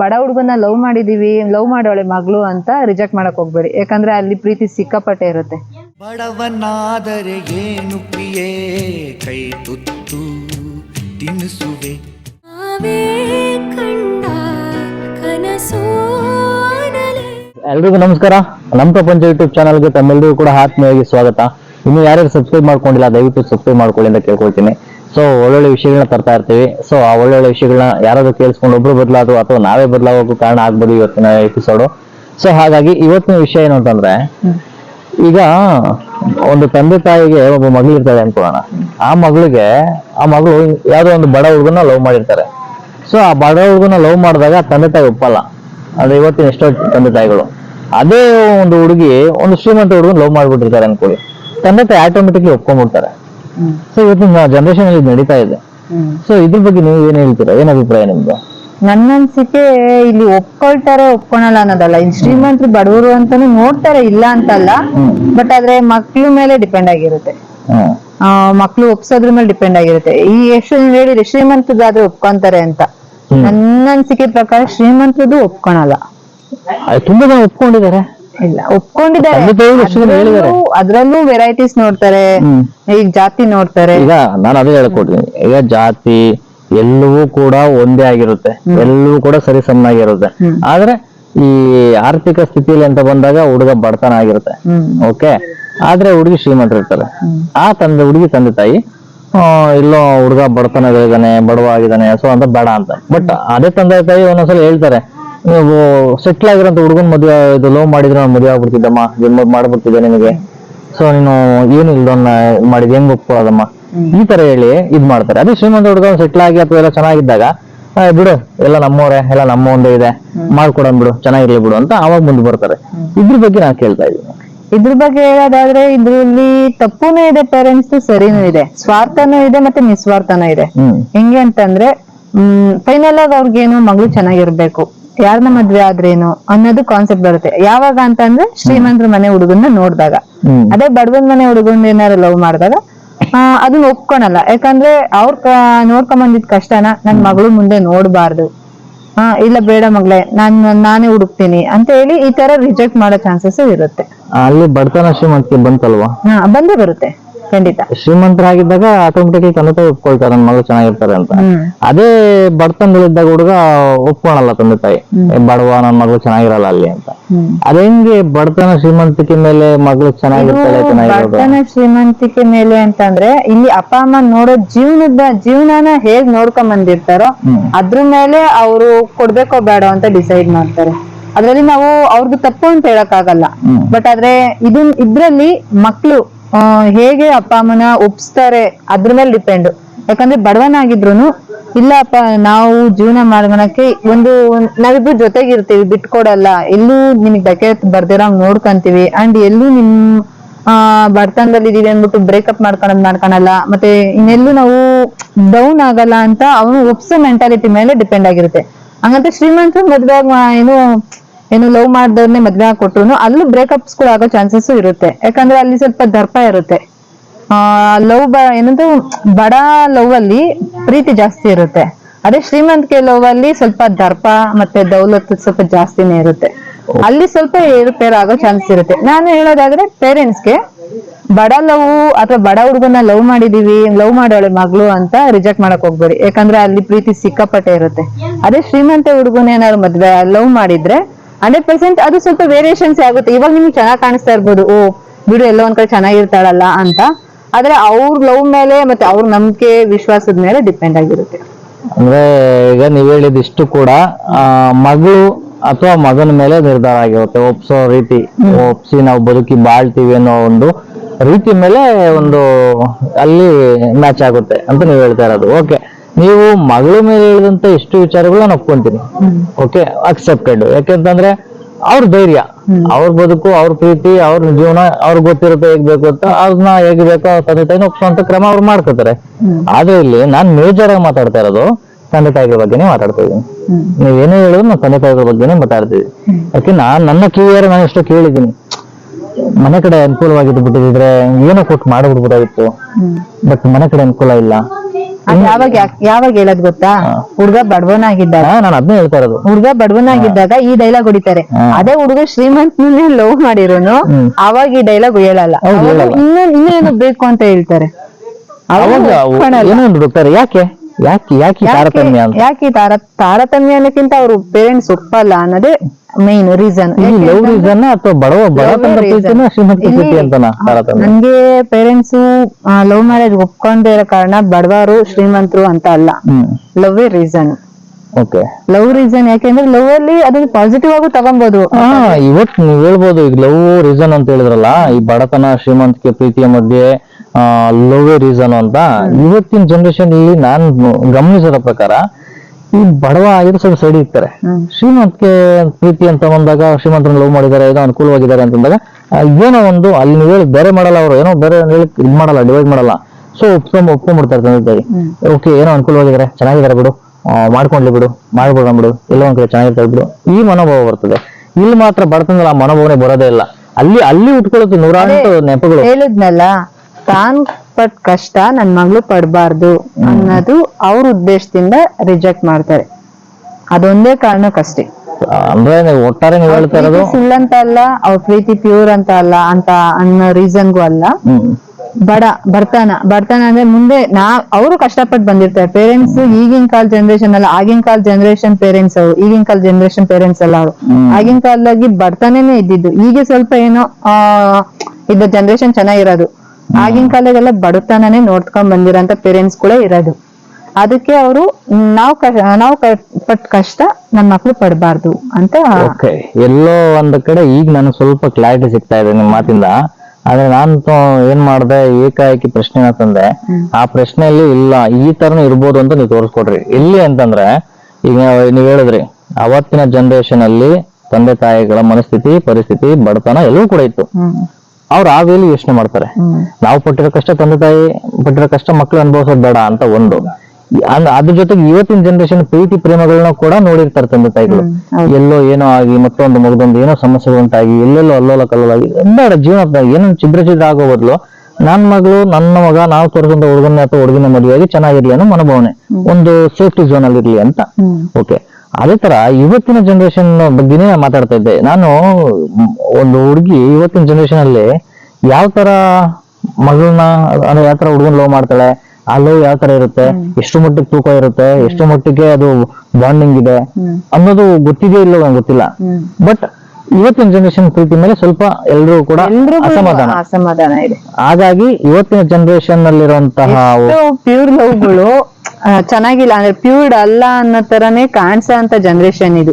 ಬಡ ಹುಡುಗನ ಲವ್ ಮಾಡಿದೀವಿ ಲವ್ ಮಾಡೋಳೆ ಮಗಳು ಅಂತ ರಿಜೆಕ್ಟ್ ಮಾಡಕ್ ಹೋಗ್ಬೇಡಿ. ಯಾಕಂದ್ರೆ ಅಲ್ಲಿ ಪ್ರೀತಿ ಸಿಕ್ಕಾಪಟ್ಟೆ ಇರುತ್ತೆ. ಬಡವನಾದರೆ ಏನು ಪ್ರಿಯೇ? ಕೈ ತುತ್ತು ತಿನ್ನಿಸುವೆ. ಎಲ್ರಿಗೂ ನಮಸ್ಕಾರ. ನಮ್ಮ ಪ್ರಪಂಚ ಯೂಟ್ಯೂಬ್ ಚಾನಲ್ಗೆ ತಮ್ಮೆಲ್ಲರಿಗೂ ಕೂಡ ಆತ್ಮೀಯವಾಗಿ ಸ್ವಾಗತ. ಇನ್ನು ಯಾರ್ಯಾರು ಸಬ್ಸ್ಕ್ರೈಬ್ ಮಾಡ್ಕೊಂಡಿಲ್ಲ ದಯವಿಟ್ಟು ಸಬ್ಸ್ಕ್ರೈಬ್ ಮಾಡ್ಕೊಳ್ಳಿ ಅಂತ ಕೇಳ್ಕೊಳ್ತೀನಿ. ಸೊ ಒಳ್ಳೊಳ್ಳೆ ವಿಷಯಗಳನ್ನ ತರ್ತಾ ಇರ್ತೀವಿ. ಸೊ ಆ ಒಳ್ಳೊಳ್ಳೆ ವಿಷಯಗಳನ್ನ ಯಾರಾದ್ರೂ ಕೇಳಿಸ್ಕೊಂಡು ಒಬ್ರು ಬದಲಾದ್ರು ಅಥವಾ ನಾವೇ ಬದಲಾಗೋಕ್ಕೂ ಕಾರಣ ಆಗ್ಬೋದು ಇವತ್ತಿನ ಎಪಿಸೋಡು ಸೊ ಹಾಗಾಗಿ ಇವತ್ತಿನ ವಿಷಯ ಏನು ಅಂತಂದ್ರೆ ಈಗ ಒಂದು ತಂದೆ ತಾಯಿಗೆ ಒಬ್ಬ ಮಗಳು ಇರ್ತಾಳೆ ಅನ್ಕೊಳ್ಳೋಣ. ಆ ಮಗಳಿಗೆ ಆ ಮಗಳು ಯಾವ್ದೋ ಒಂದು ಬಡ ಹುಡುಗನ ಲವ್ ಮಾಡಿರ್ತಾರೆ. ಸೊ ಆ ಬಡ ಹುಡುಗನ ಲವ್ ಮಾಡಿದಾಗ ತಂದೆ ತಾಯಿ ಒಪ್ಪಲ್ಲ. ಅಂದ್ರೆ ಇವತ್ತಿನ ಎಷ್ಟೋ ತಂದೆ ತಾಯಿಗಳು. ಅದೇ ಒಂದು ಹುಡುಗಿ ಒಂದು ಶ್ರೀಮಂತ ಹುಡುಗನ ಲವ್ ಮಾಡ್ಬಿಟ್ಟಿರ್ತಾರೆ ಅನ್ಕೊಳ್ಳಿ. ತಂದೆ ತಾಯಿ ಆಟೋಮೆಟಿಕ್ಲಿ ಒಪ್ಕೊಂಡ್ಬಿಡ್ತಾರೆ. ಸೊ ಇವತ್ತಿನ ಜನರೇಷನ್ ಅಲ್ಲಿ ಇದ್ ನಡೀತಾ ಇದೆ. ಸೊ ಇದ್ರ ಬಗ್ಗೆ ನೀವು ಏನ್ ಹೇಳ್ತೀರಾ? ಏನ್ ಅಭಿಪ್ರಾಯ ನಿಮ್ದು? ನನ್ನ ಅನ್ಸಿಕೆ ಇಲ್ಲಿ ಒಪ್ಕೊಳ್ತಾರೆ ಒಪ್ಕೊಳಲ್ಲ ಅನ್ನೋದಲ್ಲ. ಇಲ್ಲಿ ಶ್ರೀಮಂತರು ಬಡವರು ಅಂತಾನು ನೋಡ್ತಾರೆ ಇಲ್ಲ ಅಂತಲ್ಲ. ಬಟ್ ಆದ್ರೆ ಮಕ್ಳು ಮೇಲೆ ಡಿಪೆಂಡ್ ಆಗಿರುತ್ತೆ. ಆ ಮಕ್ಳು ಒಪ್ಸೋದ್ರ ಮೇಲೆ ಡಿಪೆಂಡ್ ಆಗಿರುತ್ತೆ. ಈ ಎಷ್ಟು ನೀವು ಹೇಳಿದ್ರೆ ಶ್ರೀಮಂತದಾದ್ರೆ ಒಪ್ಕೊಂತಾರೆ ಅಂತ. ನನ್ನ ಅನ್ಸಿಕೆ ಪ್ರಕಾರ ಶ್ರೀಮಂತದ್ದು ಒಪ್ಕೊಳಲ್ಲ. ತುಂಬಾ ಜನ ಒಪ್ಕೊಂಡಿದ್ದಾರೆ. ಇಲ್ಲ ಒಪ್ಕೊಂಡಿದ್ದಾರೆ. ತಂದೆ ತಾಯಿಗಳು ಎಷ್ಟು ಜನ ಹೇಳಿದ್ದಾರೆ? ಅದ್ರಲ್ಲೂ- ಅದ್ರಲ್ಲೂ ವೆರೈಟೀಸ್ ನೋಡ್ತಾರೆ. ಹ್ಮ್. ಈಗ ಜಾತಿ ನೋಡ್ತಾರೆ. ಈಗ ನಾನು ಅದೇ ಹೇಳ್ಕೊಡ್ತೀನಿ. ಈಗ ಜಾತಿ ಎಲ್ಲವೂ ಕೂಡ ಒಂದೇ ಆಗಿರುತ್ತೆ. ಎಲ್ಲವೂ ಕೂಡ ಸರಿ ಸಮನಾಗಿರುತ್ತೆ. ಆದ್ರೆ ಈ ಆರ್ಥಿಕ ಸ್ಥಿತಿಲಿ ಅಂತ ಬಂದಾಗ ಹುಡುಗ ಬಡತನ ಆಗಿರುತ್ತೆ. ಹ್ಮ್. ಓಕೆ? ಆದ್ರೆ ಹುಡುಗಿ ಶ್ರೀಮಂತ ಇರ್ತಾರೆ. ಆ ತಂದೆ ಹುಡುಗಿ ತಂದೆ ತಾಯಿ ಆ, ಇಲ್ಲೋ ಹುಡುಗ ಬಡತನಗಳಿದಾನೆ ಬಡವ ಆಗಿದ್ದಾನೆ ಸೊ ಅಂತ ಬೇಡ ಅಂತ. ಬಟ್ ಅದೇ ತಂದೆ ತಾಯಿ ಒಂದೊಂದ್ಸಲ ಹೇಳ್ತಾರೆ ನೀವು ಸೆಟ್ಲ್ ಆಗಿರೋಂಥ ಹುಡುಗನ ಮದುವೆ ಇದು ಲೋ ಮಾಡಿದ್ರೆ ನಾನು ಮದುವೆ ಆಗ್ಬಿಡ್ತಿದ್ದಮ್ಮ. ಜನ್ಮ ಮಾಡ್ಬಿಡ್ತಿದ್ದೆ ನಿನಗೆ? ಸೊ ನೀನು ಏನು ಇಲ್ದನ್ನ ಮಾಡಿದ್ ಹೆಂಗ್ ಒಪ್ಕೊಳ್ಳೋದಮ್ಮ? ಈ ತರ ಹೇಳಿ ಇದ್ ಮಾಡ್ತಾರೆ. ಅದೇ ಶ್ರೀಮಂತ ಹುಡುಗ ಸೆಟ್ಲ್ ಆಗಿ ಅಥವಾ ಎಲ್ಲ ಚೆನ್ನಾಗಿದ್ದಾಗ ಬಿಡು ಎಲ್ಲ ನಮ್ಮವ್ರೆ ಎಲ್ಲ ನಮ್ಮ ಒಂದೇ ಇದೆ. ಮಾಡ್ಕೊಡೋಣ ಬಿಡು ಚೆನ್ನಾಗಿರ್ಲಿ ಬಿಡು ಅಂತ ಅವಾಗ ಮುಂದೆ ಬರ್ತಾರೆ. ಇದ್ರ ಬಗ್ಗೆ ನಾನು ಕೇಳ್ತಾ ಇದ್ದೀನಿ. ಇದ್ರ ಬಗ್ಗೆ ಹೇಳೋದಾದ್ರೆ ಇದ್ರಲ್ಲಿ ತಪ್ಪುನೂ ಇದೆ ಪೇರೆಂಟ್ಸ್ ಸರಿನೂ ಇದೆ ಸ್ವಾರ್ಥನೂ ಇದೆ ಮತ್ತೆ ನಿಸ್ವಾರ್ಥನೂ ಇದೆ. ಹೆಂಗೆ ಅಂತಂದ್ರೆ ಹ್ಮ್ ಫೈನಲ್ ಆಗಿ ಅವ್ರಿಗೇನು ಮಗಳು ಚೆನ್ನಾಗಿರ್ಬೇಕು. ಯಾರನ್ನ ಮದ್ವೆ ಆದ್ರೇನು ಅನ್ನೋದು ಕಾನ್ಸೆಪ್ಟ್ ಬರುತ್ತೆ. ಯಾವಾಗ ಅಂತಂದ್ರೆ ಶ್ರೀಮಂತರ ಮನೆ ಹುಡುಗನ್ನ ನೋಡಿದಾಗ. ಅದೇ ಬಡವನ್ ಮನೆ ಹುಡುಗನ್ ಏನಾರು ಲವ್ ಮಾಡಿದಾಗ ಅದನ್ನ ಒಪ್ಕೊಳಲ್ಲ. ಯಾಕಂದ್ರೆ ಅವ್ರ ನೋಡ್ಕೊಂಡ್ ಬಂದಿದ್ ಕಷ್ಟನ ನನ್ ಮಗಳು ಮುಂದೆ ನೋಡ್ಬಾರ್ದು. ಹಾ ಇಲ್ಲ ಬೇಡ ಮಗಳೇ ನಾನ್ ನಾನೇ ಹುಡುಕ್ತೀನಿ ಅಂತ ಹೇಳಿ ಈ ತರ ರಿಜೆಕ್ಟ್ ಮಾಡೋ ಚಾನ್ಸಸ್ ಇರುತ್ತೆ. ಅಲ್ಲಿ ಬಡತನ ಶ್ರೀಮಂತಿಗೆ ಬಂತಲ್ವಾ? ಹಾ ಬಂದೇ ಬರುತ್ತೆ. ಖಂಡಿತ. ಶ್ರೀಮಂತರಾಗಿದ್ದಾಗ ಆಟೋಮೆಟಿಕ್ಲಿ ತಂದೆ ತಾಯಿ ಒಪ್ಕೊಳ್ತಾರೆ ನನ್ನ ಮಗಳು ಚೆನ್ನಾಗಿರ್ತಾರೆ ಅಂತ. ಅದೇ ಬಡತನದಲ್ಲಿದ್ದಾಗ ಹುಡುಗ ಒಪ್ಕೊಳಲ್ಲ ತಂದೆ ತಾಯಿ. ಬಡವ ನನ್ನ ಮಗಳು ಚೆನ್ನಾಗಿರಲ್ಲ ಅಲ್ಲಿ ಅಂತ. ಅದೇಂಗೆ ಅದೇ ಬಡತನ ಶ್ರೀಮಂತಿಕೆ ಮೇಲೆ ಮಗಳು ಚೆನ್ನಾಗಿರ್ತಾಳೆ ಬಡತನ ಶ್ರೀಮಂತಿಕೆ ಮೇಲೆ ಅಂತಂದ್ರೆ ಇಲ್ಲಿ ಅಪ್ಪ ಅಮ್ಮ ನೋಡೋ ಜೀವನದ ಜೀವನನ ಹೇಗ್ ನೋಡ್ಕೊಂಡ್ ಬಂದಿರ್ತಾರೋ ಅದ್ರ ಮೇಲೆ ಅವರು ಕೊಡ್ಬೇಕೋ ಬೇಡ ಅಂತ ಡಿಸೈಡ್ ಮಾಡ್ತಾರೆ. ಅದ್ರಲ್ಲಿ ನಾವು ಅವ್ರದ್ದು ತಪ್ಪು ಅಂತ ಹೇಳಕ್ ಆಗಲ್ಲ ಬಟ್ ಆದ್ರೆ ಇದನ್ ಇದ್ರಲ್ಲಿ ಮಕ್ಳು ಹೇಗೆ ಅಪ್ಪ ಅಮ್ಮನ ಒಪ್ಸ್ತಾರೆ, ಅದ್ರ ಮೇಲೆ ಡಿಪೆಂಡ್ ಯಾಕಂದ್ರೆ ಬಡವನಾಗಿದ್ರು ಇಲ್ಲ ಅಪ್ಪ, ನಾವು ಜೀವನ ಮಾಡ್ಕೊಳಕ್ಕೆ ಒಂದು, ನಾವಿಬ್ರು ಜೊತೆಗಿರ್ತೀವಿ, ಬಿಟ್ಕೊಡಲ್ಲ. ಎಲ್ಲೂ ನಿನಗ್ ಬೆಕೆ ಬರ್ದಿರಂಗ್ ನೋಡ್ಕೊಂತೀವಿ. ಅಂಡ್ ಎಲ್ಲೂ ನಿಮ್, ಆ ಬಡತನದಲ್ಲಿ ಇದೀವಿ ಅಂದ್ಬಿಟ್ಟು ಬ್ರೇಕಪ್ ಮಾಡ್ಕೊಳದ್ ಮಾಡ್ಕೊಳಲ್ಲ. ಮತ್ತೆ ಇನ್ನೆಲ್ಲೂ ನಾವು ಡೌನ್ ಆಗಲ್ಲ ಅಂತ ಅವನು ಒಪ್ಸೋ ಮೆಂಟಾಲಿಟಿ ಮೇಲೆ ಡಿಪೆಂಡ್ ಆಗಿರುತ್ತೆ. ಹಂಗಂತ ಶ್ರೀಮಂತ ಮದ್ವೆ ಏನು ಏನು ಲವ್ ಮಾಡಿದವ್ರನ್ನೇ ಮದ್ವೆ ಹಾಕೊಟ್ರು ಕೊಟ್ರು ಅಲ್ಲೂ ಬ್ರೇಕಪ್ಸ್ ಕೂಡ ಆಗೋ ಚಾನ್ಸಸ್ ಇರುತ್ತೆ. ಯಾಕಂದ್ರೆ ಅಲ್ಲಿ ಸ್ವಲ್ಪ ದರ್ಪ ಇರುತ್ತೆ. ಆ ಲವ್ ಏನಂದ್ರೆ ಬಡ ಲವ್ ಅಲ್ಲಿ ಪ್ರೀತಿ ಜಾಸ್ತಿ ಇರುತ್ತೆ. ಅದೇ ಶ್ರೀಮಂತಿಕೆ ಲವ್ ಅಲ್ಲಿ ಸ್ವಲ್ಪ ದರ್ಪ ಮತ್ತೆ ದೌಲತ್ ಸ್ವಲ್ಪ ಜಾಸ್ತಿನೇ ಇರುತ್ತೆ. ಅಲ್ಲಿ ಸ್ವಲ್ಪ ಏರುಪೇರು ಆಗೋ ಚಾನ್ಸ್ ಇರುತ್ತೆ. ನಾನು ಹೇಳೋದಾದ್ರೆ ಪೇರೆಂಟ್ಸ್ಗೆ ಬಡ ಲವ್ ಅಥವಾ ಬಡ ಹುಡುಗನ ಲವ್ ಮಾಡಿದೀವಿ ಲವ್ ಮಾಡೋಳೆ ಮಗಳು ಅಂತ ರಿಜೆಕ್ಟ್ ಮಾಡಕ್ ಹೋಗ್ಬೇಡಿ. ಯಾಕಂದ್ರೆ ಅಲ್ಲಿ ಪ್ರೀತಿ ಸಿಕ್ಕಾಪಟ್ಟೆ ಇರುತ್ತೆ. ಅದೇ ಶ್ರೀಮಂತ ಹುಡುಗನ ಏನಾದ್ರು ಮದ್ವೆ ಲವ್ ಮಾಡಿದ್ರೆ ಹಂಡ್ರೆಡ್ ಪರ್ಸೆಂಟ್ ಅದು ಸ್ವಲ್ಪ ವೇರಿಯೇಷನ್ಸ್ ಆಗುತ್ತೆ. ಇವಾಗ ನಿಮ್ಗೆ ಚೆನ್ನಾಗಿ ಕಾಣಿಸ್ತಾ ಇರ್ಬೋದು ಓ ಬಿಡು ಎಲ್ಲೋ ಒಂದ್ ಕಡೆ ಚೆನ್ನಾಗಿರ್ತಾಳಲ್ಲ ಅಂತ. ಆದ್ರೆ ಅವ್ರ ಲವ್ ಮೇಲೆ ಮತ್ತೆ ಅವ್ರ ನಂಬಿಕೆ ವಿಶ್ವಾಸದ ಮೇಲೆ ಡಿಪೆಂಡ್ ಆಗಿರುತ್ತೆ. ಅಂದ್ರೆ ಈಗ ನೀವ್ ಹೇಳಿದಿಷ್ಟು ಕೂಡ ಮಗಳು ಅಥವಾ ಮಗನ ಮೇಲೆ ನಿರ್ಧಾರ ಆಗಿರುತ್ತೆ. ಒಪ್ಸೋ ರೀತಿ ಒಪ್ಸಿ ನಾವು ಬದುಕಿ ಬಾಳ್ತೀವಿ ಅನ್ನೋ ಒಂದು ರೀತಿ ಮೇಲೆ ಒಂದು ಅಲ್ಲಿ ಮ್ಯಾಚ್ ಆಗುತ್ತೆ ಅಂತ ನೀವು ಹೇಳ್ತಾ ಇರೋದು. ಓಕೆ ನೀವು ಮಗಳ ಮೇಲೆ ಹೇಳಿದಂತ ಇಷ್ಟು ವಿಚಾರಗಳು ನಾನು ಒಪ್ಕೊಂತೀನಿ. ಓಕೆ ಅಕ್ಸೆಪ್ಟೆಡ್ ಯಾಕೆಂತಂದ್ರೆ ಅವ್ರ ಧೈರ್ಯ ಅವ್ರ ಬದುಕು ಅವ್ರ ಪ್ರೀತಿ ಅವ್ರ ಜೀವನ ಅವ್ರ ಗೊತ್ತಿರುತ್ತೆ ಹೇಗ್ ಬೇಕು ಅಂತ ಅದನ್ನ ಹೇಗ್ ಬೇಕೋ ತಂದೆ ತಾಯಿನ ಒಪ್ಸುವಂತ ಕ್ರಮ ಅವ್ರು ಮಾಡ್ಕೋತಾರೆ. ಆದ್ರೆ ಇಲ್ಲಿ ನಾನ್ ಮೇಜರ್ ಆಗಿ ಮಾತಾಡ್ತಾ ಇರೋದು ತಂದೆ ತಾಯಿಗಳ ಬಗ್ಗೆನೇ ಮಾತಾಡ್ತಾ ಇದ್ದೀನಿ. ನೀವೇನೇ ಹೇಳಿದ್ರು ನಾವು ತಂದೆ ತಾಯಿಗಳ ಬಗ್ಗೆನೇ ಮಾತಾಡ್ತೀವಿ ಯಾಕೆ ನಾನ್ ನನ್ನ ಕಿವಿಯಾರ ನಾನು ಎಷ್ಟೋ ಕೇಳಿದ್ದೀನಿ. ಮನೆ ಕಡೆ ಅನುಕೂಲವಾಗಿದ್ದು ಬಿಟ್ಟಿದ್ರೆ ಏನೋ ಕೊಟ್ಟು ಮಾಡ್ಬಿಡ್ಬೋದಾಗಿತ್ತು. ಬಟ್ ಮನೆ ಕಡೆ ಅನುಕೂಲ ಇಲ್ಲ. ಅದ್ ಯಾವಾಗ ಯಾವಾಗ ಹೇಳದ್ ಗೊತ್ತಾ? ಹುಡ್ಗ ಬಡವನಾಗಿದ್ದಾಗ. ಆಗಿದ್ದಾಗ ನಾನು ಅದನ್ನೇ ಹೇಳ್ತಾ ಇರೋದು ಹುಡ್ಗ ಬಡವನಾಗಿದ್ದಾಗ ಈ ಡೈಲಾಗ್ ಹೊಡಿತಾರೆ. ಅದೇ ಹುಡುಗ ಶ್ರೀಮಂತನೇ ಲವ್ ಮಾಡಿರೋನು ಅವಾಗ ಈ ಡೈಲಾಗ್ ಹೇಳಲ್ಲ. ಇನ್ನೂ ಇನ್ನೇನು ಬೇಕು ಅಂತ ಹೇಳ್ತಾರೆ. ಅವಾಗ ಅವಾಗ ಏನೋ ಒಂದು ಹುಡುಕ್ತಾರೆ. ಯಾಕೆ? ಯಾಕೆ ಯಾಕೆ ಈ ತಾರತಮ್ಯ ಅಂತ? ಯಾಕೆ ತಾರ ತಾರತಮ್ಯ ಅನ್ನೋಕ್ಕಿಂತ ಅವರು ಪೇರೆಂಟ್ಸ್ ಒಪ್ಪಲ್ಲ ಅನ್ನೋದೇ ಮೈನ್ ರೀಸನ್ ಲವ್ ರೀಸನ್ ಅಥವಾ ಬಡವ ಬಡತನ ಪ್ರೀತಿನ ಶ್ರೀಮಂತ ಪ್ರೀತಿ ಅಂತನಾ ತಾರತಮ್ಯ? ನನ್ಗೆ ಪೇರೆಂಟ್ಸ್ ಲವ್ ಮ್ಯಾರೇಜ್ ಒಪ್ಕೊಂಡೇ ಇರೋ ಕಾರಣ ಬಡವರು ಶ್ರೀಮಂತರು ಅಂತ ಅಲ್ಲ. ಹ್ಮ್. Love reason okay love reason ಯಾಕೆಂದ್ರೆ ಲವ್ ಅಲ್ಲಿ ಅದನ್ನ ಪಾಸಿಟಿವ್ ಆಗು ತಗೊಂಬೋದು. ಹಾ ಇವತ್ ನೀವ್ ಹೇಳ್ಬೋದು ಈಗ ಲವ್ ರೀಸನ್ ಅಂತ ಹೇಳಿದ್ರಲ್ಲ ಈ ಬಡತನ ಶ್ರೀಮಂತಿಕೆ ಪ್ರೀತಿಯ ಮಧ್ಯೆ ಲವ್ ರೀಸನ್ ಅಂತ. ಇವತ್ತಿನ ಜನರೇಷನ್ ಅಲ್ಲಿ ನಾನ್ ಗಮನಿಸಿದ ಪ್ರಕಾರ ಈ ಬಡವ ಆಗಿದ್ರೆ ಸ್ವಲ್ಪ ಸೈಡ್ ಇರ್ತಾರೆ. ಶ್ರೀಮಂತಕ್ಕೆ ಪ್ರೀತಿ ಅಂತ ಬಂದಾಗ ಶ್ರೀಮಂತನ ಲವ್ ಮಾಡಿದ್ದಾರೆ ಏನೋ ಅನುಕೂಲವಾಗಿದ್ದಾರೆ ಅಂತಂದಾಗ ಏನೋ ಒಂದು ಅಲ್ಲಿ ನೀವು ಹೇಳಿ ಬೇರೆ ಮಾಡಲ್ಲ ಅವರು ಏನೋ ಬೇರೆ ಹೇಳಿ ಇದು ಮಾಡಲ್ಲ ಡಿವೈಡ್ ಮಾಡಲ್ಲ. ಸೊ ಒಪ್ಕೊಂಡ್ ಒಪ್ಕೊಂಡ್ಬಿಡ್ತಾರೆ ತಂದೆ ತಾಯಿ. ಓಕೆ ಏನೋ ಅನುಕೂಲವಾಗಿದ್ದಾರೆ ಚೆನ್ನಾಗಿದ್ದಾರೆ ಬಿಡು. ಮಾಡ್ಕೊಂಡ್ಲಿ ಬಿಡು ಮಾಡ್ಬಿಡೋಣ ಬಿಡು ಎಲ್ಲ ಒಂದ್ ಕಡೆ ಚೆನ್ನಾಗಿರ್ತಾರೆ ಬಿಡು. ಈ ಮನೋಭಾವ ಬರ್ತದೆ. ಇಲ್ಲಿ ಮಾತ್ರ ಬಡತನದಲ್ಲಿ ಆ ಮನೋಭಾವನೆ ಬರೋದೇ ಇಲ್ಲ. ಅಲ್ಲಿ ಅಲ್ಲಿ ಉಟ್ಕೊಳ್ಳುತ್ತೆ ನೂರಾರು ನೆಪಗಳು ಹೇಳಿದ್ನಲ್ಲ ತಾನ್ ಪಟ್ ಕಷ್ಟ ನನ್ ಮಗಳು ಪಡಬಾರ್ದು ಅನ್ನೋದು ಅವ್ರ ಉದ್ದೇಶದಿಂದ ರಿಜೆಕ್ಟ್ ಮಾಡ್ತಾರೆ. ಅದೊಂದೇ ಕಾರಣಕ್ಕಷ್ಟೇ. ಅಂದ್ರೆ ನೀವು ಒಟ್ಟಾರೆ ನೀವು ಹೇಳ್ತಾ ಇರೋದು? ಅಂತ ಅಲ್ಲ ಅವ್ರ ಪ್ರೀತಿ ಪ್ಯೂರ್ ಅಂತ ಅಲ್ಲ ಅಂತ ಅನ್ನೋ ರೀಸನ್ಗೂ ಅಲ್ಲ. ಬಡ ಬರ್ತಾನ ಬರ್ತಾನ ಅಂದ್ರೆ ಮುಂದೆ ನಾ ಅವರು ಕಷ್ಟಪಟ್ಟು ಬಂದಿರ್ತಾರೆ. ಪೇರೆಂಟ್ಸ್ ಈಗಿನ ಕಾಲ ಜನರೇಷನ್ ಅಲ್ಲ ಆಗಿನ ಕಾಲ ಜನರೇಷನ್ ಪೇರೆಂಟ್ಸ್ ಅವರು ಈಗಿನ ಕಾಲ ಜನರೇಷನ್ ಪೇರೆಂಟ್ಸ್ ಅಲ್ಲ ಅವರು. ಆಗಿನ ಕಾಲದಾಗಿ ಬರ್ತಾನೆ ಇದ್ದಿದ್ದು. ಈಗ ಸ್ವಲ್ಪ ಏನೋ ಆ ಇದ್ದ ಜನರೇಷನ್ ಚೆನ್ನಾಗಿರೋದು. ಆಗಿನ ಕಾಲದಲ್ಲ ಬಡತನನೇ ನೋಡ್ಕೊಂಡ್ ಬಂದಿರೋಂತ ಪೇರೆಂಟ್ಸ್ ಕೂಡ ಇರೋದು. ಅದಕ್ಕೆ ಅವರು ನಾವು ನಾವು ಪಟ್ ಕಷ್ಟ ನನ್ ಮಕ್ಳು ಪಡಬಾರ್ದು ಅಂತ ಎಲ್ಲೋ ಒಂದ್ ಕಡೆ ಈಗ ನನಗೆ ಸ್ವಲ್ಪ ಕ್ಲಾರಿಟಿ ಸಿಗ್ತಾ ಇದೆ ನಿಮ್ಮ ಮಾತಿಂದ. ಆದ್ರೆ ನಾನು ಏನ್ ಮಾಡ್ದೆ ಏಕಾಏಕಿ ಪ್ರಶ್ನೆ ಅಂತಂದ್ರೆ ಆ ಪ್ರಶ್ನೆಯಲ್ಲಿ ಇಲ್ಲ ಈ ತರನು ಇರ್ಬೋದು ಅಂತ ನೀವು ತೋರಿಸ್ಕೊಡ್ರಿ. ಎಲ್ಲಿ ಅಂತಂದ್ರೆ ಈಗ ನೀವ್ ಹೇಳಿದ್ರಿ ಅವತ್ತಿನ ಜನರೇಷನ್ ಅಲ್ಲಿ ತಂದೆ ತಾಯಿಗಳ ಮನಸ್ಥಿತಿ ಪರಿಸ್ಥಿತಿ ಬಡತನ ಎಲ್ಲವೂ ಕೂಡ ಇತ್ತು. ಅವ್ರು ಆ ವೇಲಿ ಯೋಚನೆ ಮಾಡ್ತಾರೆ. ನಾವು ಪಟ್ಟಿರೋ ಕಷ್ಟ ತಂದೆ ತಾಯಿ ಪಟ್ಟಿರೋ ಕಷ್ಟ ಮಕ್ಕಳು ಅನುಭವಿಸೋದು ಬೇಡ ಅಂತ ಒಂದು. ಅಂದ್- ಅದ್ರ ಜೊತೆಗೆ ಇವತ್ತಿನ ಜನರೇಷನ್ ಪ್ರೀತಿ ಪ್ರೇಮಗಳನ್ನ ಕೂಡ ನೋಡಿರ್ತಾರೆ ತಂದೆ ತಾಯಿಗಳು. ಎಲ್ಲೋ ಏನೋ ಆಗಿ ಮತ್ತೊಂದು ಮಗದೊಂದು ಏನೋ ಸಮಸ್ಯೆಗಳುಂಟಾಗಿ ಎಲ್ಲೆಲ್ಲೋ ಅಲ್ಲೋಲ ಕಲ್ಲೋಲಾಗಿ ಬೇಡ ಜೀವನ ಏನೋ ಚಿದ್ರ ಚಿದ್ರ ಆಗೋ ಬದಲು ನನ್ ಮಗಳು ನನ್ನ ಮಗ ನಾವು ತೋರಿಸಿದ ಹುಡುಗನ ಅಥವಾ ಹುಡುಗಿನ ಮದುವೆಯಾಗಿ ಚೆನ್ನಾಗಿರ್ಲಿ ಅನ್ನೋ ಮನೋಭಾವನೆ. ಒಂದು ಸೇಫ್ಟಿ ಝೋನ್ ಅಲ್ಲಿ ಇರ್ಲಿ ಅಂತ ಓಕೆ ಅದೇ ತರ ಇವತ್ತಿನ ಜನರೇಷನ್ ಬಗ್ಗೆನೇ ಮಾತಾಡ್ತಾ ಇದ್ದೆ. ನಾನು ಒಂದು ಹುಡುಗಿ ಇವತ್ತಿನ ಜನರೇಷನ್ ಅಲ್ಲಿ ಯಾವ ತರ ಮಗಳನ್ನ ಅಂದ್ರೆ ಯಾವ ತರ ಹುಡುಗನ್ ಲವ್ ಮಾಡ್ತಾಳೆ ಆ ಲವ್ ಯಾವ ತರ ಇರುತ್ತೆ ಎಷ್ಟು ಮಟ್ಟಿಗೆ ತೂಕ ಇರುತ್ತೆ ಎಷ್ಟು ಮಟ್ಟಿಗೆ ಅದು ಬಾಂಡಿಂಗ್ ಇದೆ ಅನ್ನೋದು ಗೊತ್ತಿದೆಯೋ ಇಲ್ಲೋ ನಂಗೆ ಗೊತ್ತಿಲ್ಲ. ಬಟ್ ಇವತ್ತಿನ ಜನರೇಷನ್ ಪ್ರೀತಿ ಮೇಲೆ ಸ್ವಲ್ಪ ಎಲ್ಲರೂ ಕೂಡ ಅಸಮಾಧಾನ. ಅಸಮಾಧಾನ ಇದೆ. ಹಾಗಾಗಿ ಇವತ್ತಿನ ಜನರೇಷನ್ ನಲ್ಲಿರುವಂತಹ ಪ್ಯೂರ್ ಲವ್ಗಳು ಚೆನ್ನಾಗಿಲ್ಲ. ಅಂದ್ರೆ ಪ್ಯೂರ್ಡ್ ಅಲ್ಲ ಅನ್ನೋ ತರನೇ ಕಾಣಿಸೋ ಅಂತ ಜನರೇಷನ್ ಇದು.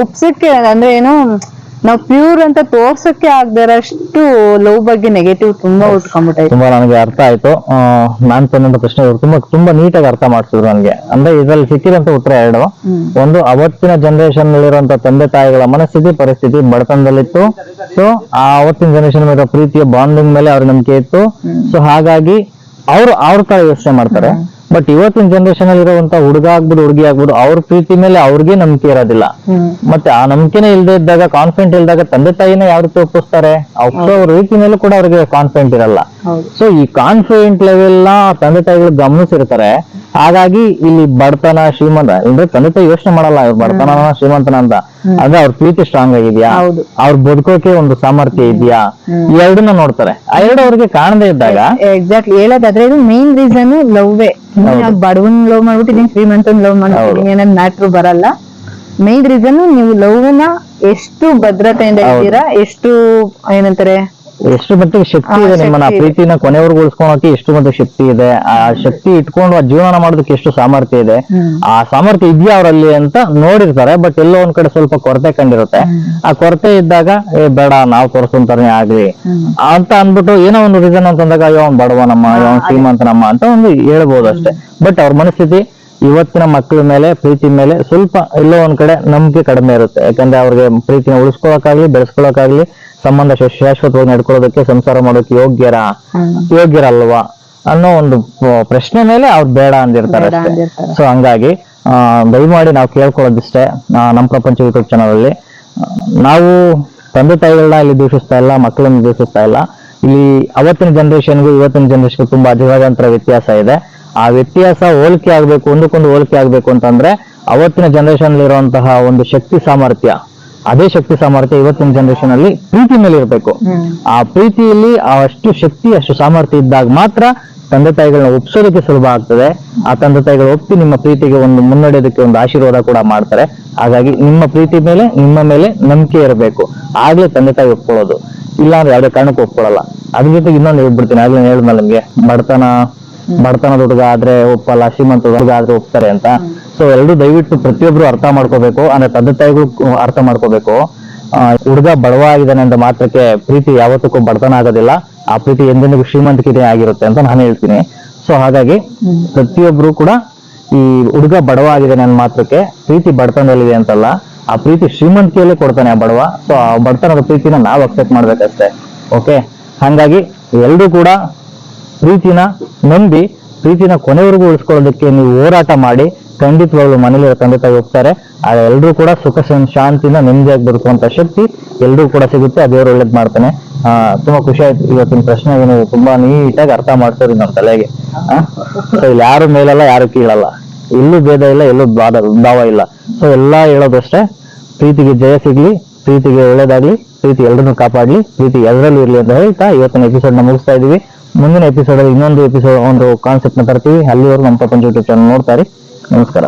ಉಪ್ಸಕ್ಕೆ ಅಂದ್ರೆ ಏನು ನಾವ್ ಪ್ಯೂರ್ ಅಂತ ತೋರ್ಸಕ್ಕೆ ಆಗದಿರೋಷ್ಟು ಲವ್ ಬಗ್ಗೆ ನೆಗೆಟಿವ್ ತುಂಬಾ ಉಟ್ಕೊಂಡ್ಬಿಟ್ಟೆ ತುಂಬಾ ನನಗೆ ಅರ್ಥ ಆಯ್ತು. ಆ, ನಾನ್ ತಂದಂತ ಪ್ರಶ್ನೆ ತುಂಬಾ ತುಂಬಾ ನೀಟಾಗಿ ಅರ್ಥ ಮಾಡಿಸಿದ್ರು ನನಗೆ. ಅಂದ್ರೆ ಇದ್ರಲ್ಲಿ ಸಿಕ್ಕಿದಂತ ಉತ್ತರ ಎರಡು. ಒಂದು ಅವತ್ತಿನ ಜನರೇಷನ್ ನಲ್ಲಿರುವಂತ ತಂದೆ ತಾಯಿಗಳ ಮನಸ್ಥಿತಿ ಪರಿಸ್ಥಿತಿ ಬಡತನದಲ್ಲಿತ್ತು. ಸೊ ಆ ಅವತ್ತಿನ ಜನರೇಷನ್ ಮೇಲೆ ಪ್ರೀತಿಯ ಬಾಂಡಿಂಗ್ ಮೇಲೆ ಅವ್ರ ನಂಬಿಕೆ ಇತ್ತು. ಸೊ ಹಾಗಾಗಿ ಅವ್ರು ಅವ್ರ ತರ ಯೋಚನೆ ಮಾಡ್ತಾರೆ. ಬಟ್ ಇವತ್ತಿನ ಜನರೇಷನ್ ಅಲ್ಲಿ ಇರುವಂತ ಹುಡುಗ ಆಗ್ಬೋದು ಹುಡುಗಿ ಆಗ್ಬೋದು ಅವ್ರ ಪ್ರೀತಿ ಮೇಲೆ ಅವ್ರಿಗೆ ನಂಬಿಕೆ ಇರೋದಿಲ್ಲ. ಮತ್ತೆ ಆ ನಂಬಿಕೆನೇ ಇಲ್ಲದೆ ಇದ್ದಾಗ ಕಾನ್ಫಿಡೆಂಟ್ ಇಲ್ದಾಗ ತಂದೆ ತಾಯಿನ ಯಾವ ರೀತಿ ಒಪ್ಪಿಸ್ತಾರೆ? ಅವ್ರ ರೀತಿ ಮೇಲೂ ಕೂಡ ಅವ್ರಿಗೆ ಕಾನ್ಫಿಡೆಂಟ್ ಇರಲ್ಲ. ಸೊ ಈ ಕಾನ್ಫಿಡೆಂಟ್ ಲೆವೆಲ್ನ ತಂದೆ ತಾಯಿಗಳು ಗಮನಿಸಿರ್ತಾರೆ. ಹಾಗಾಗಿ ಇಲ್ಲಿ ಬಡತನ ಶ್ರೀಮಂತ ಅಂದ್ರೆ ತಂದೆ ತಾಯಿ ಯೋಚನೆ ಮಾಡಲ್ಲ ಅವ್ರ ಬಡತನ ಶ್ರೀಮಂತನ ಅಂತ. ಅಂದ್ರೆ ಅವ್ರ ಪ್ರೀತಿ ಸ್ಟ್ರಾಂಗ್ ಆಗಿದ್ಯಾ. ಅವ್ರ ಬದುಕೋಕೆ ಒಂದು ಸಾಮರ್ಥ್ಯ ಇದೆಯಾ? ಎರಡನ್ನ ನೋಡ್ತಾರೆ. ಆ ಎರಡು ಅವ್ರಿಗೆ ಕಾಣದೇ ಇದ್ದಾಗ ಎಕ್ಸಾಕ್ಟ್ಲಿ ಹೇಳೋದಾದ್ರೆ ಇದು ಮೇನ್ ರೀಸನ್ ಲವ್ವೇ ಬಡವನ್ ಲವ್ ಮಾಡ್ಬಿಟ್ಟಿದೀನಿ ಶ್ರೀಮಂತನ್ ಲವ್ ಮಾಡ್ಬಿಟ್ಟಿದೀನಿ ಅನ್ನೋದು ಮ್ಯಾಟ್ರು ಬರಲ್ಲ. ಮೇನ್ ರೀಸನ್ ನೀವು ಲವ್ನ ಎಷ್ಟು ಭದ್ರತೆಯಿಂದ ಇದ್ದೀರಾ ಎಷ್ಟು ಏನಂತಾರೆ ಎಷ್ಟು ಮಟ್ಟಿಗೆ ಶಕ್ತಿ ಇದೆ ನಿಮ್ಮನ್ನ? ಪ್ರೀತಿನ ಕೊನೆವರೆಗೂ ಉಳಿಸ್ಕೊಳಕ್ಕೆ ಎಷ್ಟು ಮಟ್ಟಿಗೆ ಶಕ್ತಿ ಇದೆ? ಆ ಶಕ್ತಿ ಇಟ್ಕೊಂಡು ಆ ಜೀವನ ಮಾಡೋದಕ್ಕೆ ಎಷ್ಟು ಸಾಮರ್ಥ್ಯ ಇದೆ? ಆ ಸಾಮರ್ಥ್ಯ ಇದೆಯಾ ಅವರಲ್ಲಿ ಅಂತ ನೋಡಿರ್ತಾರೆ ಬಟ್ ಎಲ್ಲೋ ಒಂದ್ ಕಡೆ ಸ್ವಲ್ಪ ಕೊರತೆ ಕಂಡಿರುತ್ತೆ. ಆ ಕೊರತೆ ಇದ್ದಾಗ ಏ ಬೇಡ ನಾವು ತೋರಿಸಂತಾನೆ ಆಗ್ಲಿ. ಅಂತ ಅಂದ್ಬಿಟ್ಟು ಏನೋ ಒಂದು ರೀಸನ್ ಅಂತಂದಾಗ ಅಯ್ಯೋ ಅವ್ನ್ ಬಡವನಮ್ಮ ಅಯ್ಯೋ ಅವ್ನ್ ಶ್ರೀಮಂತನಮ್ಮ ಅಂತ ಒಂದು ಹೇಳ್ಬೋದು ಅಷ್ಟೇ. ಬಟ್ ಅವ್ರ ಮನಸ್ಥಿತಿ ಇವತ್ತಿನ ಮಕ್ಕಳ ಮೇಲೆ ಪ್ರೀತಿ ಮೇಲೆ ಸ್ವಲ್ಪ ಎಲ್ಲೋ ಒಂದ್ ಕಡೆ ನಂಬಿಕೆ ಕಡಿಮೆ ಇರುತ್ತೆ. ಯಾಕಂದ್ರೆ ಅವ್ರಿಗೆ ಪ್ರೀತಿನ ಉಳಿಸ್ಕೊಳಕ್ಕಾಗ್ಲಿ ಬೆಳೆಸ್ಕೊಳಕ್ಕಾಗ್ಲಿ ಸಂಬಂಧ ಶಾಶ್ವತವಾಗಿ ನಡ್ಕೊಳ್ಳೋದಕ್ಕೆ ಸಂಸಾರ ಮಾಡೋಕೆ ಯೋಗ್ಯರ? ಯೋಗ್ಯರಲ್ವಾ? ಅನ್ನೋ ಒಂದು ಪ್ರಶ್ನೆ ಮೇಲೆ ಅವ್ರು ಬೇಡ ಅಂದಿರ್ತಾರೆ ಅಷ್ಟೇ. ಸೊ ಹಂಗಾಗಿ ದಯಮಾಡಿ ನಾವು ಕೇಳ್ಕೊಳ್ಳೋದಿಷ್ಟೇ ನಮ್ಮ ಪ್ರಪಂಚ ಯೂಟ್ಯೂಬ್ ಚಾನಲ್ ಅಲ್ಲಿ ನಾವು ತಂದೆ ತಾಯಿಗಳನ್ನ ಇಲ್ಲಿ ದೂಷಿಸ್ತಾ ಇಲ್ಲ ಮಕ್ಕಳನ್ನ ದೂಷಿಸ್ತಾ ಇಲ್ಲ. ಇಲ್ಲಿ ಅವತ್ತಿನ ಜನರೇಷನ್ಗೂ ಇವತ್ತಿನ ಜನರೇಷನ್ಗೂ ತುಂಬಾ ಅಜಗಜಾಂತರ ವ್ಯತ್ಯಾಸ ಇದೆ. ಆ ವ್ಯತ್ಯಾಸ ಹೋಲಿಕೆ ಆಗ್ಬೇಕು ಒಂದಕ್ಕೊಂದು ಹೋಲಿಕೆ ಆಗ್ಬೇಕು ಅಂತಂದ್ರೆ ಅವತ್ತಿನ ಜನರೇಷನ್ ಇರುವಂತಹ ಒಂದು ಶಕ್ತಿ ಸಾಮರ್ಥ್ಯ ಅದೇ ಶಕ್ತಿ ಸಾಮರ್ಥ್ಯ ಇವತ್ತಿನ ಜನರೇಷನ್ ಅಲ್ಲಿ ಪ್ರೀತಿ ಮೇಲೆ ಇರಬೇಕು. ಆ ಪ್ರೀತಿಯಲ್ಲಿ ಆ ಅಷ್ಟು ಶಕ್ತಿ ಅಷ್ಟು ಸಾಮರ್ಥ್ಯ ಇದ್ದಾಗ ಮಾತ್ರ ತಂದೆ ತಾಯಿಗಳನ್ನ ಒಪ್ಸೋದಕ್ಕೆ ಸುಲಭ ಆಗ್ತದೆ. ಆ ತಂದೆ ತಾಯಿಗಳು ಒಪ್ಪಿ ನಿಮ್ಮ ಪ್ರೀತಿಗೆ ಒಂದು ಮುನ್ನಡೆಯೋದಕ್ಕೆ ಒಂದು ಆಶೀರ್ವಾದ ಕೂಡ ಮಾಡ್ತಾರೆ. ಹಾಗಾಗಿ ನಿಮ್ಮ ಪ್ರೀತಿ ಮೇಲೆ ನಿಮ್ಮ ಮೇಲೆ ನಂಬಿಕೆ ಇರಬೇಕು. ಆಗ್ಲೇ ತಂದೆ ತಾಯಿ ಒಪ್ಕೊಳ್ಳೋದು. ಇಲ್ಲ ಅಂದ್ರೆ ಯಾವುದೇ ಕಾರಣಕ್ಕೂ ಒಪ್ಕೊಳ್ಳಲ್ಲ. ಅದ್ರ ಜೊತೆಗೆ ಇನ್ನೊಂದು ಹೇಳ್ಬಿಡ್ತೀನಿ. ಆಗ್ಲೇ ಹೇಳ್ದ ನಿಮ್ಗೆ. ಬಡತನ ಬಡತನದ ಹುಡುಗ ಆದ್ರೆ ಒಪ್ಪಲ್ಲ ಶ್ರೀಮಂತ ಹುಡುಗ ಆದ್ರೆ ಒಪ್ತಾರೆ ಅಂತ. ಸೊ ಎಲ್ಲರೂ ದಯವಿಟ್ಟು ಪ್ರತಿಯೊಬ್ರು ಅರ್ಥ ಮಾಡ್ಕೋಬೇಕು, ಅಂದ್ರೆ ತಂದೆ ತಾಯಿಗಳು ಅರ್ಥ ಮಾಡ್ಕೋಬೇಕು. ಹುಡುಗ ಬಡವ ಆಗಿದ್ದಾನೆ ಅಂತ ಮಾತ್ರಕ್ಕೆ ಪ್ರೀತಿ ಯಾವತ್ತಕ್ಕೂ ಬಡತನ ಆಗೋದಿಲ್ಲ. ಆ ಪ್ರೀತಿ ಎಂದೆಂದಿಗೂ ಶ್ರೀಮಂತಿಕೆ ಆಗಿರುತ್ತೆ ಅಂತ ನಾನು ಹೇಳ್ತೀನಿ. ಸೊ ಹಾಗಾಗಿ ಪ್ರತಿಯೊಬ್ರು ಕೂಡ ಈ ಹುಡುಗ ಬಡವ ಆಗಿದ್ದಾನೆ ನನ್ನ ಮಾತ್ರಕ್ಕೆ ಪ್ರೀತಿ ಬಡತನದಲ್ಲಿದೆ ಅಂತಲ್ಲ, ಆ ಪ್ರೀತಿ ಶ್ರೀಮಂತಿಕೆಯಲ್ಲೇ ಕೊಡ್ತಾನೆ ಆ ಬಡವ. ಸೊ ಆ ಬಡತನದ ಪ್ರೀತಿನ ನಾವು ಅಕ್ಸೆಪ್ಟ್ ಮಾಡ್ಬೇಕಷ್ಟೇ. ಓಕೆ ಹಾಗಾಗಿ ಎಲ್ರೂ ಕೂಡ ಪ್ರೀತಿನ ನಂಬಿ, ಪ್ರೀತಿನ ಕೊನೆವರೆಗೂ ಉಳಿಸ್ಕೊಳ್ಳೋದಕ್ಕೆ ನೀವು ಹೋರಾಟ ಮಾಡಿ, ಖಂಡಿತವಾಗ್ಲು ಮನೇಲಿರೋ ತಂದೆ ತಾಯಿ ಹೋಗ್ತಾರೆ. ಆ ಎಲ್ರೂ ಕೂಡ ಸುಖ ಶಾಂತಿನ ನೆಮ್ಮದಿಯಾಗಿ ಬದುಕುವಂತ ಶಕ್ತಿ ಎಲ್ಲರೂ ಕೂಡ ಸಿಗುತ್ತೆ. ಆ ದೇವರು ಒಳ್ಳೇದ್ ಮಾಡ್ತಾನೆ. ಆ, ತುಂಬಾ ಖುಷಿ ಆಯ್ತು. ಇವತ್ತಿನ ಪ್ರಶ್ನೆ ಏನು ತುಂಬಾ ನೀಟಾಗಿ ಅರ್ಥ ಮಾಡ್ಸೋರಿ ನಮ್ಮ ತಲೆಗೆ. ಸೊ ಇಲ್ಲಿ ಯಾರು ಮೇಲಲ್ಲ, ಯಾರು ಕೀಳಲ್ಲ. ಎಲ್ಲೂ ಭೇದ ಇಲ್ಲ, ಎಲ್ಲೂ ಬಾದ ಭಾವ ಇಲ್ಲ. ಸೊ ಎಲ್ಲಾ ಹೇಳೋದಷ್ಟೇ, ಪ್ರೀತಿಗೆ ಜಯ ಸಿಗ್ಲಿ, ಪ್ರೀತಿಗೆ ಒಳ್ಳೇದಾಗ್ಲಿ, ಪ್ರೀತಿ ಎಲ್ಲರನ್ನು ಕಾಪಾಡ್ಲಿ, ಪ್ರೀತಿ ಎಲ್ಲರಲ್ಲೂ ಇರ್ಲಿ ಅಂತ ಹೇಳ್ತಾ ಇವತ್ತಿನ ಎಪಿಸೋಡ್ನ ಮುಗಿಸ್ತಾ ಇದೀವಿ ಮುಂದಿನ ಎಪಿಸೋಡ್ ಇನ್ನೊಂದು ಎಪಿಸೋಡ್ ಒಂದು ಕಾನ್ಸೆಪ್ಟ್ ತರ್ತೀವಿ. ಅಲ್ಲಿವರೆಗೂ ನಮ್ಮ ಪ್ರಪಂಚ ಯೂಟ್ಯೂಬ್ ಚಾನಲ್ ನೋಡ್ತಾರೆ ನಮಸ್ಕಾರ.